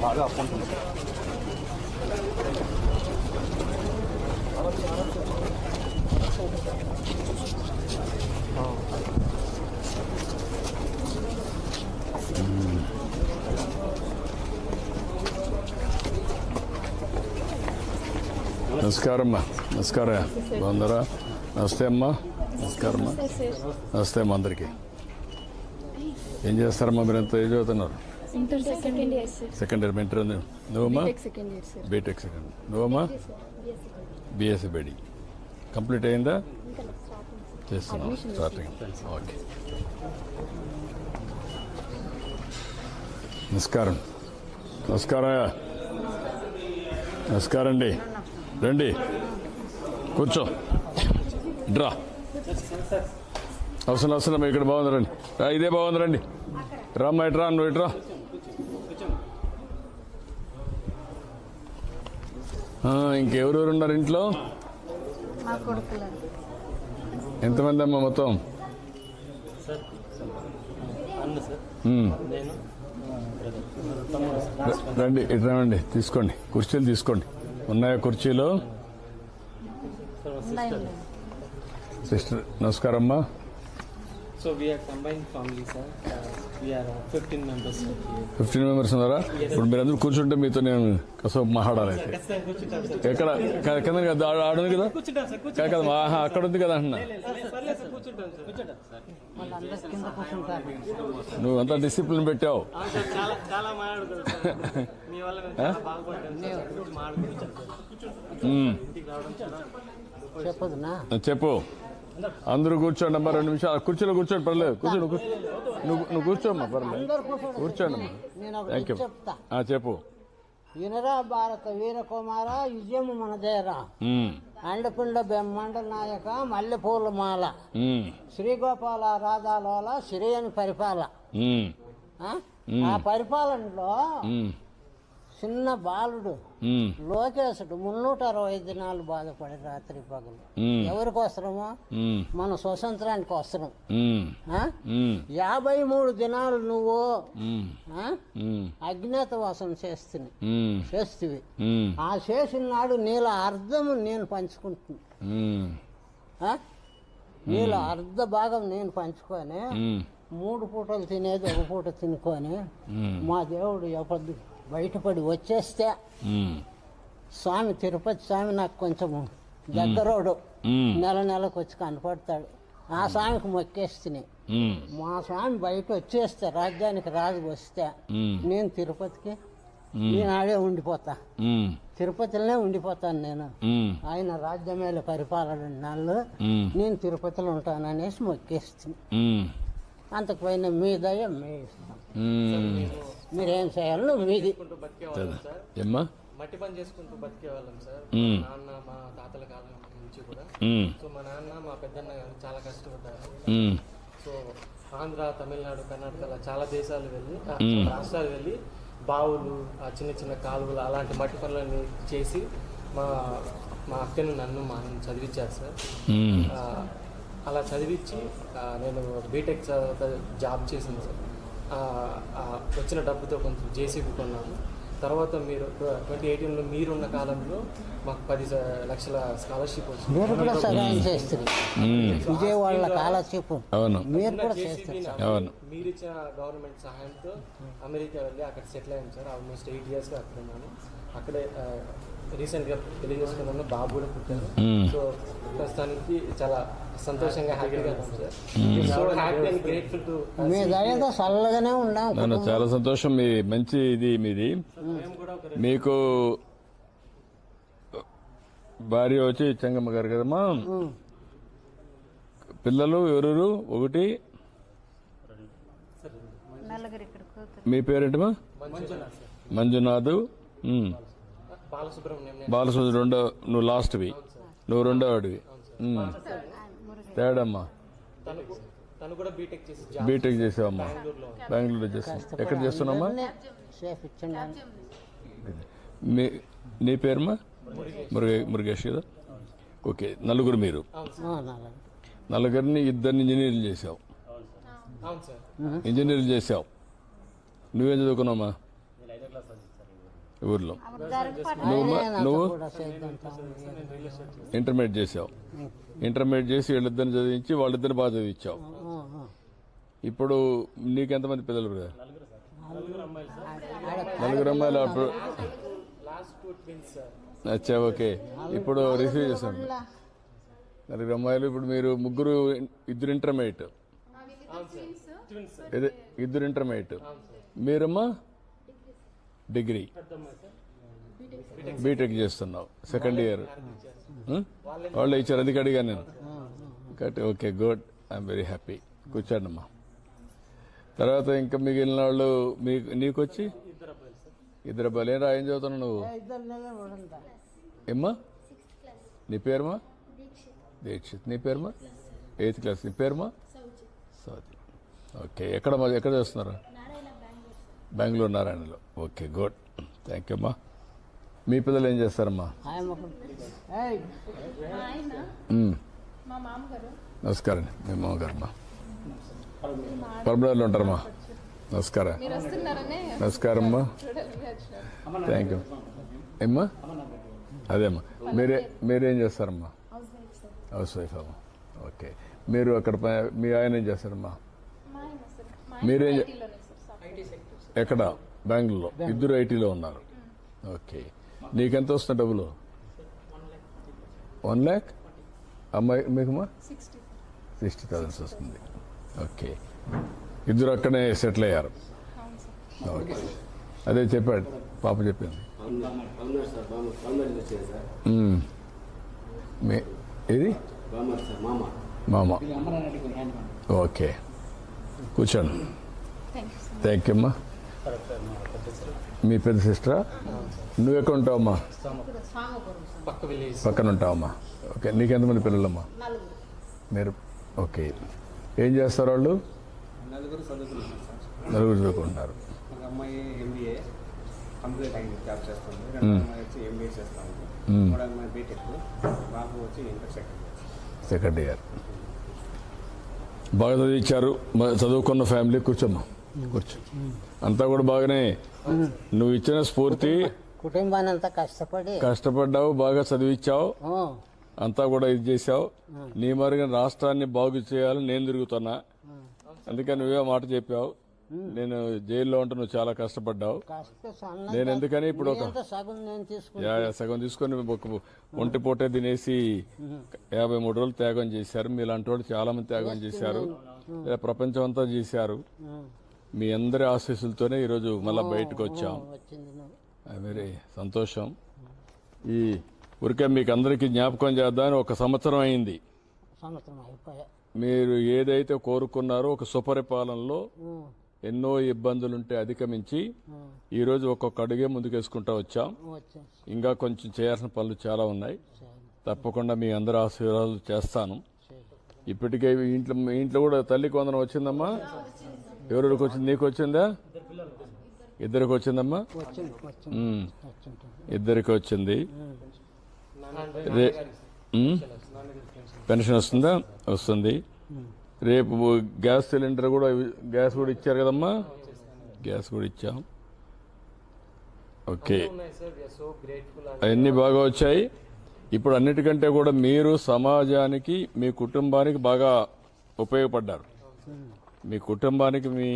బాగా అప్పు ఉంటుంది సార్ నమస్కారం అమ్మా నమస్కారం బాగుందరా నమస్తే అమ్మా నమస్కారం అమ్మా నమస్తే అమ్మా అందరికీ ఏం చేస్తారమ్మా మీరు ఎంత ఏజ్ అవుతున్నారు inter second year sir second year inter నువ్వమ్మా BTech second year sir BTech second నువ్వమ్మా BSc బీడీ కంప్లీట్ అయిందా? చేస్తున్నాం స్టార్టింగ్ ఓకే నమస్కారం. నమస్కారం. నమస్కారం అండి. రండి. కూర్చో. డ్రా. అవసరం అవసరం ఇక్కడ బాగుంది రండి. ఇదే బాగుంది రండి. రామ్మా ఇట్రా నువ్వు ఇట్రా ఇంకెవరెవరు ఉన్నారు ఇంట్లో? ఎంతమంది అమ్మా మొత్తం? రండి ఇటు రండి తీసుకోండి కుర్చీలు తీసుకోండి. ఉన్నాయా కుర్చీలు? సిస్టర్ సిస్టర్ నమస్కారం అమ్మా so we are combine family sir fifteen members ఉన్నారా? ఇప్పుడు మీరందరూ కూర్చుంటే మీతో నేను కాసేపు మాట్లాడాలి. ఎక్కడ? కింద కదా? ఆడ- ఆడ ఉంది కదా? కాదు? ఆహా, అక్కడ ఉంది కదా అంటున్నా నువ్వు అంతా డిసిప్లిన్ పెట్టావు. చెప్పు. అందరూ కూర్చోండి అమ్మా రెండు నిమిషాలు. కుర్చీలో కూర్చోండి పర్లేదు. కూర్చోండి కూర్చో. నువ్వు నువ్వు కూర్చోమ్మా పర్లేదు. కూర్చోండి అమ్మా థ్యాంక్ యూ చెప్పు. వినరా భారత వీరకుమార విజయము మనదేరా ఉమ్. అండపిండ బ్రహ్మాండ నాయక మల్లెపూల మాల. శ్రీగోపాల రాధాలోల శ్రేయని పరిపాల. ఆ? పరిపాలనలో. చిన్న బాలుడు. లోకేశుడు మున్నూట అరవై దినాలు బాధపడి రాత్రి పగలు ఉమ్. ఎవరికి అవసరమో ఉమ్. మన స్వతంత్రానికి అవసరం. యాభై మూడు దినాలు నువ్వు. అజ్ఞాతవాసం చేస్తుంది. చేస్తువి. ఆ చేసిన నాడు నీళ్ళ అర్ధము నేను పంచుకుంటున్నా. ఆ? నీళ్ళ అర్ధ భాగం నేను పంచుకొని. మూడు పూటలు తినేది ఒక పూట తినుకొని. మా దేవుడు ఎప్పుడు బయటపడి వచ్చేస్తే. స్వామి తిరుపతి స్వామి నాకు కొంచెం దగ్గరోడు. నెల నెలకు వచ్చి కనపడతాడు ఆ స్వామికి మొక్కేస్తున్నాయి. మా స్వామి బయట వచ్చేస్తే రాజ్యానికి రాజు వస్తే. నేను తిరుపతికి ఈనాడే ఉండిపోతా. తిరుపతిలోనే ఉండిపోతాను నేను. ఆయన రాజ్యమేల పరిపాలన నాళ్ళు. నేను తిరుపతిలో ఉంటాననేసి మొక్కేస్తుంది ఉమ్. అంతకు పైన మీ దయ మీ ఇష్టం. మీరేం చేయాలో మీది. చేసుకుంటూ బతికేవాళ్ళం సార్. ఏమ్మా మట్టి పని చేసుకుంటూ బతికేవాళ్ళం సార్. నాన్న మా తాతల కాలం నుంచి కూడా. సో మా నాన్న మా పెద్దన్న గారు చాలా కష్టపడ్డారు. సో ఆంధ్ర తమిళనాడు కర్ణాటక చాలా దేశాలు వెళ్ళి రాష్ట్రాలు వెళ్ళి బావులు ఆ చిన్న చిన్న కాలువలు అలాంటి మట్టి పనులన్నీ చేసి మా మా అక్కను నన్ను మా చదివించారు సార్. అలా చదివించి నేను బీటెక్ జాబ్ చేసింది సార్. వచ్చిన డబ్బుతో కొంచెం జేసీబీ కొన్నాను తర్వాత మీరు ట్వంటీ ఎయిటీన్లో మీరున్న కాలంలో మాకు పది లక్షల స్కాలర్షిప్ మీరు కూడా వచ్చింది సహాయం. విజయవాడ అవును. మీరు కూడా అవును. మీరు ఇచ్చిన గవర్నమెంట్ సహాయంతో అమెరికా వెళ్ళి అక్కడ సెటిల్ అయ్యాను సార్. ఆల్మోస్ట్ ఎయిట్ ఇయర్స్గా అక్కడ ఉన్నాను అక్కడే రీసెంట్గా పెళ్ళి చేసుకున్నాను బాబు కూడా పుట్టాను మ్మ్. సో ప్రస్తుతానికి చాలా సంతోషంగా హ్యాపీగా ఉన్నాం sir. So happy and grateful to మీ దయతో చల్లగానే ఉన్నాం నాన్న చాలా సంతోషం. మీ మంచి ఇది మీది. మీకు భార్య వచ్చి చెంగమ్మ గారు కదమ్మా. పిల్లలు ఎవరెవరు ఒకటి. మీ పేరేంటమ్మా? మంజునాథ్. బాలసుబ్రహ్మణ్యం రెండో నువ్వు లాస్ట్వి. నువ్వు రెండో వాడివి. తేడమ్మా. తను తను కూడా బీటెక్ చేసి జాబ్ బీటెక్ చేసావమ్మా. బెంగళూరులో. చేస్తావు ఎక్కడ ఇచ్చండి మీ నీ పేరుమా మురుగే మురుగేష్ కదా? ఓకే నలుగురు మీరు. నలుగురిని ఇద్దరిని ఇంజనీర్లు చేసావు. అవును సార్. ఇంజనీర్లు చేసావు. నువ్వేం చదువుకున్నావమ్మా? ఊర్లో. నువ్వు నువ్వు ఇంటర్మీడియట్ చేసావు. ఇంటర్మీడియట్ చేసి వీళ్ళిద్దరిని చదివించి వాళ్ళిద్దరిని బాగా చదివించావు. ఇప్పుడు నీకెంతమంది పిల్లలు బ్రదర్? నలుగురు అమ్మాయిలు అప్పుడు లాస్ట్ టూ ట్విన్స్ సార్ అచ్చా ఓకే. ఇప్పుడు రిసీవ్ చేశాను. నలుగురు అమ్మాయిలు ఇప్పుడు మీరు ముగ్గురు ఇద్దరు ఇంటర్మీడియట్. ట్విన్స్ సార్ ఇదే ఇద్దరు ఇంటర్మీడియట్. మీరమ్మా? డిగ్రీ. బీటెక్ చేస్తున్నావు. సెకండ్ ఇయర్ వాళ్ళు ఇచ్చారు అందుకే అడిగాను నేను. Okay good I'm very happy కూర్చోండమ్మా తర్వాత ఇంకా మిగిలిన వాళ్ళు మీకు నీకు వచ్చి? ఇద్దరు అబ్బాయిలు ఏం రా ఏం చదువుతున్నావు నువ్వు? ఏమ్మా? నీ పేరుమా దీక్షిత్. నీ పేరుమా ఎయిత్ క్లాస్. నీ పేరుమా సౌతి ఓకే ఎక్కడ మా- ఎక్కడ చేస్తున్నారు? Bengaluru నారాయణలో. Okay good. Thank you అమ్మా. మీ పిల్లలు ఏం చేస్తారమ్మా? ఏయ్. మ్మ్. మా మామగారు. నమస్కారం. మీ మామగారమ్మా. పరమడాలో ఉంటారమ్మా. నమస్కారం. మీరు వస్తున్నారనే. నమస్కారం అమ్మా. థ్యాంక్ యూ ఏమ్మా? అదేమ్మా మీరే మీరేం చేస్తారమ్మా? హౌస్ వైఫ్ అమ్మా. ఓకే మీరు అక్కడ మీ ఆయన ఏం చేస్తారమ్మా? మీరేం ఎక్కడ? బెంగళూరులో. ఇద్దరు ఐటీలో ఉన్నారు. ఓకే. నీకెంత వస్తుంది డబ్బులు? వన్ ల్యాక్ అమ్మాయి మీకుమా? సిక్స్టీ. సిక్స్టీ థౌసండ్స్ వస్తుంది. ఓకే. ఇద్దరు అక్కడే సెటిల్ అయ్యారు. అవును సార్. ఓకే. అదే చెప్పాడు. పాప చెప్పింది. ఇది మామ ఓకే. కూర్చోండి. థ్యాంక్ యూ అమ్మా. మీ పెద్ద సిస్టరా? నువ్వు ఎక్కడ ఉంటావమ్మా పక్క విలేజ్ పక్కన ఉంటావమ్మా ఓకే నీకెంతమంది పిల్లలమ్మా? మీరు ఓకే. ఏం చేస్తారు వాళ్ళు? నలుగురు చదువుకున్నాం సార్. నలుగురు చదువుకుంటున్నారు. ఒక అమ్మాయి ఎంబీఏ కంప్లీట్ అయింది జాబ్ చేస్తుంది. రెండు అమ్మాయి వచ్చి ఎంబీఏ చేస్తా ఉంది మ్మ్. మూడు అమ్మాయి బీటెక్ బాబు వచ్చి inter second year second year. బాగా చదివించారు చదువుకున్న ఫ్యామిలీ కూర్చోమ్మా. కూర్చో అంతా కూడా బాగానే. నువ్వు ఇచ్చిన స్ఫూర్తి కుటుంబాన్ని అంతా కష్టపడి. కష్టపడ్డావు బాగా చదివించావు ఆ, అంతా కూడా ఇది చేసావు నీ మరిగిన రాష్ట్రాన్ని బాగు చేయాలని నేను తిరుగుతున్నా. అందుకని నువ్వే మాట చెప్పావు. నేను జైల్లో ఉంటే నువ్వు చాలా కష్టపడ్డావు. నేను ఎందుకని ఇప్పుడు ఒక సగం తీసుకొని ఒక ఒంటి పూటే తినేసి యాభై మూడు రోజులు త్యాగం చేశారు. మీలాంటి వాళ్ళు చాలా మంది త్యాగం చేశారు. ప్రపంచం అంతా చేశారు. మీ అందరి ఆశీస్సులతోనే ఈరోజు మళ్ళీ బయటకు వచ్చాం. వెరీ సంతోషం. ఈ ఊరికే మీకు అందరికీ జ్ఞాపకం చేద్దామని ఒక సంవత్సరం అయింది. సంవత్సరం అయిపోయా. మీరు ఏదైతే కోరుకున్నారో ఒక సుపరిపాలనలో ఎన్నో ఇబ్బందులుంటే అధిగమించి ఈరోజు ఒక్కొక్క అడుగే ముందుకేసుకుంటా వచ్చాం. ఇంకా కొంచెం చేయాల్సిన పనులు చాలా ఉన్నాయి. తప్పకుండా మీ అందరి ఆశీర్వాదాలు చేస్తాను. ఇప్పటికే ఇంట్లో ఇంట్లో కూడా తల్లికి వందనం వచ్చిందమ్మా? ఎవరికి వచ్చింది? నీకు వచ్చిందా? ఇద్దరికి వచ్చిందమ్మా? ఇద్దరికి వచ్చింది. రే పెన్షన్ వస్తుందా? వస్తుంది. రేపు గ్యాస్ సిలిండర్ కూడా గ్యాస్ కూడా ఇచ్చారు కదమ్మా? గ్యాస్ కూడా ఇచ్చాం. ఓకే. అవన్నీ బాగా వచ్చాయి. ఇప్పుడు అన్నిటికంటే కూడా మీరు సమాజానికి మీ కుటుంబానికి బాగా ఉపయోగపడ్డారు. మీ కుటుంబానికి మీ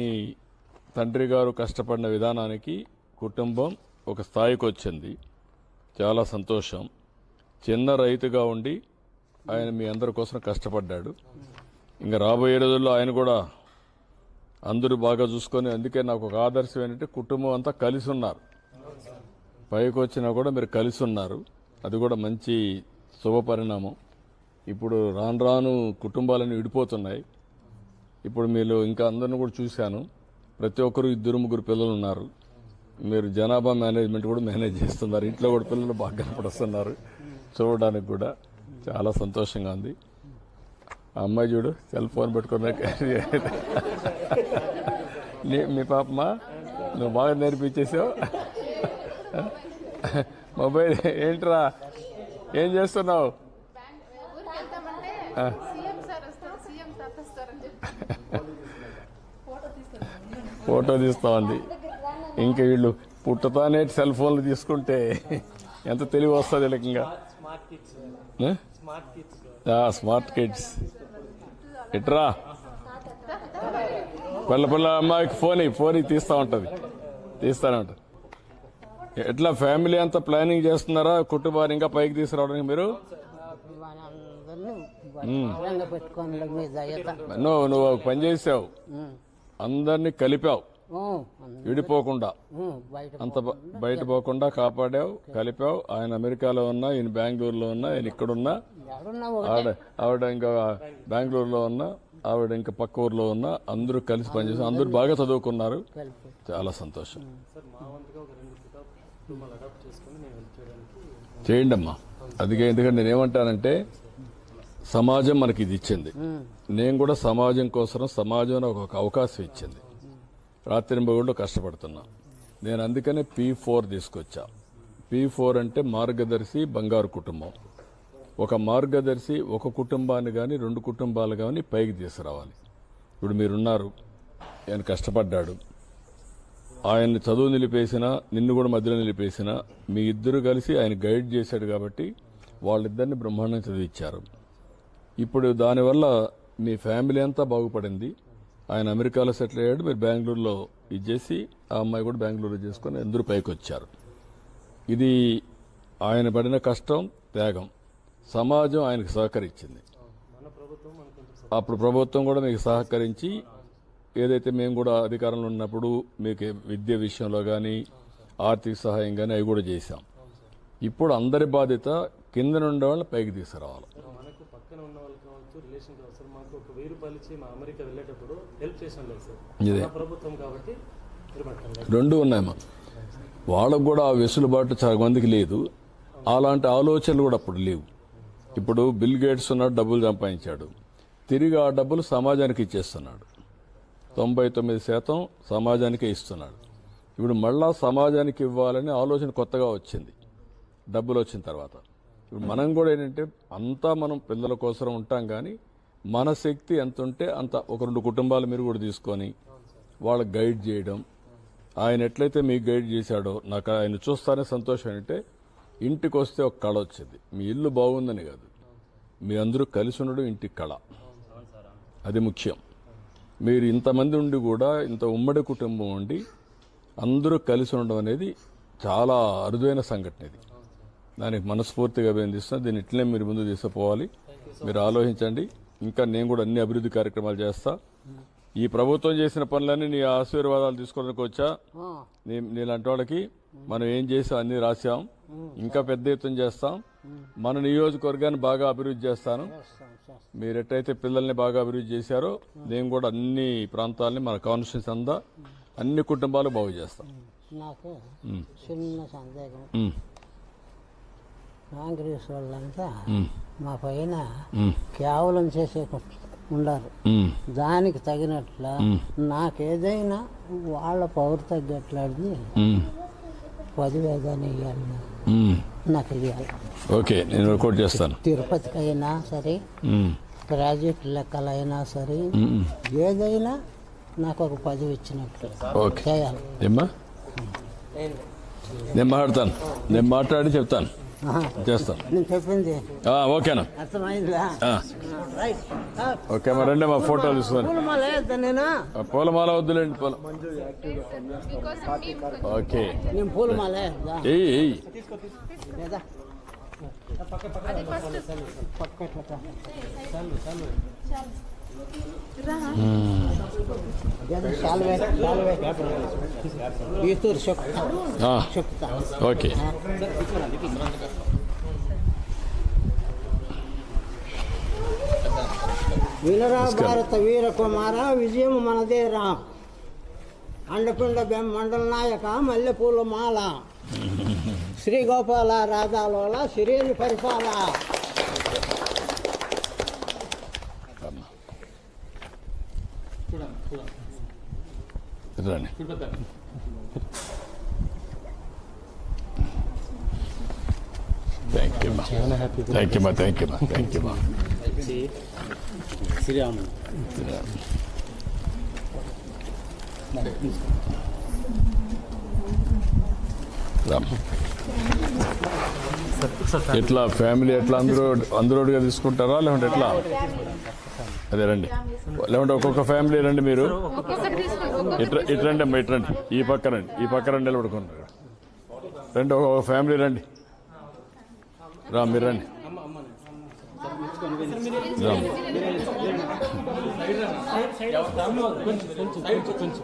తండ్రి గారు కష్టపడిన విధానానికి కుటుంబం ఒక స్థాయికి వచ్చింది. చాలా సంతోషం. చిన్న రైతుగా ఉండి ఆయన మీ అందరి కోసం కష్టపడ్డాడు. ఇంకా రాబోయే రోజుల్లో ఆయన కూడా అందరూ బాగా చూసుకొని అందుకే నాకు ఒక ఆదర్శం ఏంటంటే కుటుంబం అంతా కలిసి ఉన్నారు. పైకి వచ్చినా కూడా మీరు కలిసి ఉన్నారు. అది కూడా మంచి శుభ పరిణామం ఇప్పుడు రాను రాను కుటుంబాలన్నీ విడిపోతున్నాయి. ఇప్పుడు మీరు ఇంకా అందరిని కూడా చూశాను. ప్రతి ఒక్కరు ఇద్దరు ముగ్గురు పిల్లలు ఉన్నారు. మీరు జనాభా మేనేజ్మెంట్ కూడా మేనేజ్ చేస్తున్నారు. ఇంట్లో కూడా పిల్లలు బాగా కనపడుస్తున్నారు. చూడడానికి కూడా చాలా సంతోషంగా ఉంది. అమ్మాయి చూడు సెల్ ఫోన్ పెట్టుకున్న మీ పాపమా? నువ్వు బాగా నేర్పించేసావు. మొబైల్ ఏంట్రా? ఏం చేస్తున్నావు? ఫోటో తీస్తారు ఫోటో తీస్తా ఉంది ఇంకా వీళ్ళు పుట్టతానే సెల్ ఫోన్లు తీసుకుంటే ఎంత తెలివి వస్తుంది వీళ్ళకింగా స్మార్ట్ కిడ్స్. ఇట్రా. పిల్ల పిల్ల అమ్మాయికి ఫోన్ ఫోన్ తీస్తా ఉంటది. తీస్తానే ఉంటది. ఎట్లా ఫ్యామిలీ అంతా ప్లానింగ్ చేస్తున్నారా? కుటుంబాన్ని ఇంకా పైకి తీసుకురావడానికి మీరు? నువ్వు నువ్వు ఒక పని చేసావు. అందరినీ కలిపావు. విడిపోకుండా. అంత బయట పోకుండా కాపాడావు కలిపావు. ఆయన అమెరికాలో ఉన్నా ఈయన బెంగళూరులో ఉన్నా ఈయన ఇక్కడున్నా. ఆవిడ ఆవిడ ఇంకా బెంగళూరులో ఉన్నా ఆవిడ ఇంకా పక్క ఊర్లో ఉన్నా అందరూ కలిసి పనిచేసి. అందరూ బాగా చదువుకున్నారు. చాలా సంతోషం. చేయండి అమ్మా అందుకే ఎందుకంటే నేనేమంటానంటే సమాజం మనకి ఇది ఇచ్చింది నేను కూడా సమాజం కోసం సమాజం ఒక అవకాశం ఇచ్చింది. రాత్రి మొగుళ్ళు కష్టపడుతున్నా. నేను అందుకనే పీ ఫోర్ తీసుకొచ్చా. పీ ఫోర్ అంటే మార్గదర్శి బంగారు కుటుంబం. ఒక మార్గదర్శి ఒక కుటుంబాన్ని కానీ రెండు కుటుంబాలు కానీ పైకి తీసుకురావాలి. ఇప్పుడు మీరున్నారు. ఆయన కష్టపడ్డాడు. ఆయన్ని చదువు నిలిపేసిన నిన్ను కూడా మధ్యలో నిలిపేసిన మీ ఇద్దరు కలిసి ఆయన గైడ్ చేశాడు కాబట్టి వాళ్ళిద్దరిని బ్రహ్మాండంగా చదివించారు ఇప్పుడు దానివల్ల మీ ఫ్యామిలీ అంతా బాగుపడింది. ఆయన అమెరికాలో సెటిల్ అయ్యాడు. మీరు బెంగళూరులో ఇది చేసి ఆ అమ్మాయి కూడా బెంగళూరు చేసుకొని అందరూ పైకి వచ్చారు ఇది ఆయన పడిన కష్టం త్యాగం. సమాజం ఆయనకు సహకరించింది. అప్పుడు ప్రభుత్వం కూడా మీకు సహకరించి ఏదైతే మేము కూడా అధికారంలో ఉన్నప్పుడు మీకు విద్య విషయంలో కానీ ఆర్థిక సహాయం కానీ అవి కూడా చేశాం. ఇప్పుడు అందరి బాధ్యత కింద నుండి వాళ్ళని పైకి తీసుకురావాలి. మనకు పక్కన ఉన్న వాళ్ళు కావచ్చు రిలేషన్ కావచ్చు మాకు ఒక వెయ్యి రూపాయలు ఇచ్చి మా అమెరికా వెళ్ళేటప్పుడు హెల్ప్ చేసాం లేదు సార్. ప్రభుత్వం కాబట్టి రెండు ఉన్నాయమ్మా వాళ్ళకు కూడా ఆ వెసులుబాటు చాలా మందికి లేదు. అలాంటి ఆలోచనలు కూడా అప్పుడు లేవు. ఇప్పుడు బిల్ గేట్స్ ఉన్నాడు డబ్బులు సంపాదించాడు. తిరిగి ఆ డబ్బులు సమాజానికి ఇచ్చేస్తున్నాడు. తొంభై తొమ్మిది శాతం సమాజానికే ఇస్తున్నాడు. ఇప్పుడు మళ్ళా సమాజానికి ఇవ్వాలని ఆలోచన కొత్తగా వచ్చింది. డబ్బులు వచ్చిన తర్వాత. ఇప్పుడు మనం కూడా ఏంటంటే అంతా మనం పిల్లల కోసం ఉంటాం కానీ మన శక్తి ఎంత ఉంటే అంత ఒక రెండు కుటుంబాలు మీరు కూడా తీసుకొని వాళ్ళకి గైడ్ చేయడం. ఆయన ఎట్లయితే మీకు గైడ్ చేశాడో నాకు ఆయన చూస్తానే సంతోషం ఏంటంటే ఇంటికి వస్తే ఒక కళ వచ్చింది. మీ ఇల్లు బాగుందని కాదు. మీ అందరూ కలిసి ఉండడం ఇంటి కళ. అది ముఖ్యం. మీరు ఇంతమంది ఉండి కూడా ఇంత ఉమ్మడి కుటుంబం ఉండి అందరూ కలిసి ఉండడం అనేది చాలా అరుదైన సంఘటన ఇది. దానికి మనస్ఫూర్తిగా అభినందిస్తున్నా. దీన్ని ఇట్లనే మీరు ముందు తీసుకుపోవాలి. మీరు ఆలోచించండి. ఇంకా నేను కూడా అన్ని అభివృద్ధి కార్యక్రమాలు చేస్తా. ఈ ప్రభుత్వం చేసిన పనులన్నీ నీ ఆశీర్వాదాలు తీసుకోవడానికి వచ్చా. నీలాంటి వాళ్ళకి మనం ఏం చేసాం అన్ని రాసాం ఇంకా పెద్ద ఎత్తున చేస్తాం. మన నియోజకవర్గాన్ని బాగా అభివృద్ధి చేస్తాను. చేస్తాం, చేస్తాం. మీరు ఎట్టయితే పిల్లల్ని బాగా అభివృద్ధి చేశారో నేను కూడా అన్ని ప్రాంతాలని మన కాన్స్టిట్యూన్స్ అంతా అన్ని కుటుంబాలు బాగు చేస్తాం. నాకు చిన్న సందేహం. కాంగ్రెస్ వాళ్ళంతా మా పైన కేవలం చేసే ఉండారు. దానికి తగినట్ల నాకేదైనా వాళ్ళ పవర్ తగ్గట్లాడి ఉమ్, పదివేదాన్ని ఇవ్వాలి. నాకు ఇవ్వాలి ఓకే నేను రికార్డ్ చేస్తాను. తిరుపతికి అయినా సరే ప్రాజెక్ట్ లెక్కలైనా సరే. ఏదైనా నాకు ఒక పదవి ఇచ్చినట్లు ఓకే. చేయాలి. నేను మాట్లాడతాను. నేను మాట్లాడి చెప్తాను. చెప్పింది ఆ, ఓకేనా? ఓకే మరి రండి మా ఫోటోలు తీసుకొని. పూలు మాల వేద్దా నేను. ఆ, పూలమాల వద్దులేండి పూల ఓకే. నేను ఓకే. వినరా భారత వీర కుమార విజయం మనదేరా. అండపిండ మండల నాయక మల్లెపూల మాల. శ్రీ గోపాల రాధాలోల సిరేని పరిపాల. రండి. థ్యాంక్ యూ మా థ్యాంక్ యూ మా థ్యాంక్ యూ మా థ్యాంక్ యూ మా శ్రీరాములు ఎట్లా? ఫ్యామిలీ ఎట్లా? అందరూ అందరోడుగా తీసుకుంటారా? లేకుంటే ఎట్లా? అదే రండి. లేవండి ఒక్కొక్క ఫ్యామిలీ రండి మీరు. ఒక్కొక్కటి తీసుకో ఇట్లా ఇట్రండి అమ్మా ఇట్రండి. ఈ పక్క రండి. ఈ పక్క రండి నిలబడుకుంటారు రండి ఒక ఫ్యామిలీ రండి. రా మీరు రండి. కొంచెం